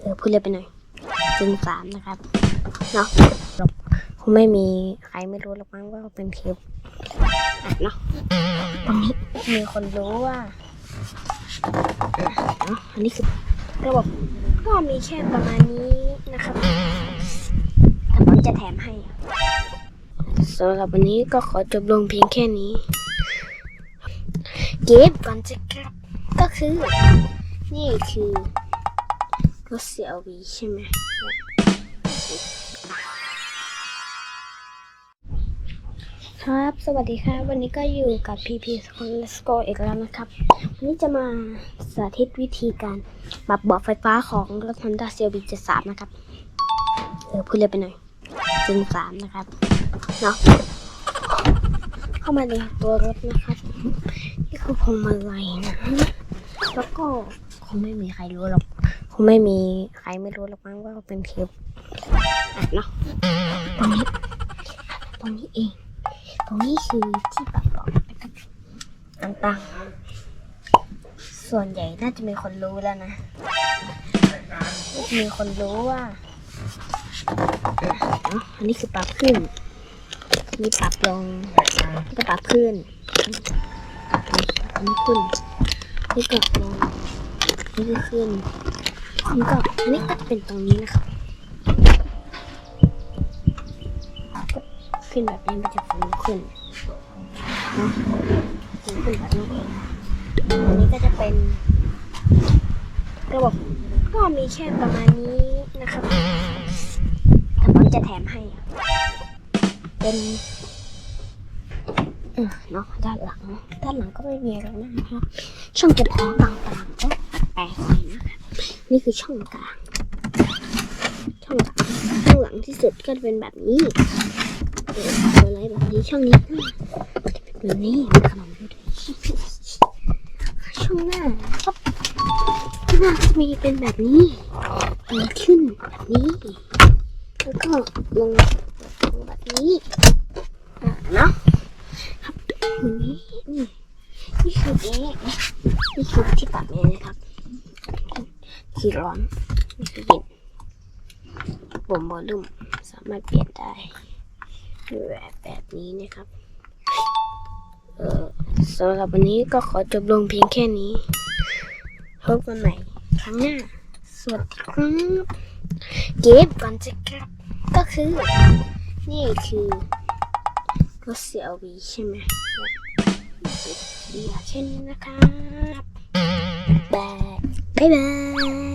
เออพูดเลยไปหน่อยเจนสามนะครับ เนาะคงไม่มีใครไม่รู้หรอกมั้งว่าเป็นคลิปเนาะตรงนี้มีคนรู้ว่าเนาะอันนี้คือระบบก็มีแค่ประมาณนี้นะครับแต่ผมจะแถมให้สำหรับวันนี้ก็ขอจบลงเพียงแค่นี้ เกมก่อนจะกลับก็คือ นี่คือ รถ CLV ใช่ไหมครับ สวัสดีครับ วันนี้ก็อยู่กับ PP School Let's Go อีกแล้วนะครับ วันนี้จะมาสาธิตวิธีการปรับเบาะไฟฟ้าของรถ Honda CLV 73นะครับ เออพูดเลยไปหน่อยเจน3นะครับ เนาะเข้ามาในตัวรถนะครับ นี่คือพวงมาลัยนะ แล้วก็คงไม่มีใครรู้หรอก ไม่มีใครไม่รู้หรอกมั้งว่าเป็นคลิปอะเนาะตรงนี้ตรงนี้เอง ตรงนี้คือที่ปรับบาะนะครับต่างๆ ส่วนใหญ่น่าจะมีคนรู้แล้วนะ มีคนรู้ว่า อันนี้คือปรับขึ้นอันนี้ปรับลงนี่ก็ปรับขึ้น อันนี้ขึ้น นี่ก็ลงนี่ก็ขึ้น นี่ก็อันนี้ก็จะเป็นตรงนี้นะครับขึ้นแบบนี้มันจะฟูขึ้นนะฟูขึ้นแบบนี้อันนี้ก็จะเป็นระบบก็มีแค่ประมาณนี้นะครับแต่ผมจะแถมให้ เป็นเออเนาะด้านหลัง ด้านหลังก็ไม่มีอะไรนะครับช่องเก็บของต่างๆก็ แปนี่คือช่องกลาง ช่องกลางข้างหลังที่สุดก็จะเป็นแบบนี้เอออะไรแบบนี้ช่องนี้เป็นแบบนี้ขนมด้วยช่องหน้าครับหน้าจะมีเป็นแบบนี้เปิดขึ้นแบบนี้ แล้วก็ลงแบบนี้อ่าเนาะครับนี้นี่นี่คือเอ๊นี่คือที่ตัดเนี่ยนะครับ คือร้อนนี่คือเย็นปุ่มวอลลุ่มสามารถเปลี่ยนได้แบบแบบนี้นะครับ เออสำหรับวันนี้ก็ขอจบลงเพียงแค่นี้พบกันใหม่ครั้งหน้า สวัสดีครับเกมก่อนจะกลับ ก็คือ นี่คือรถ CLV ใช่ไหมเดียวแค่นี้นะครับบายบายบาย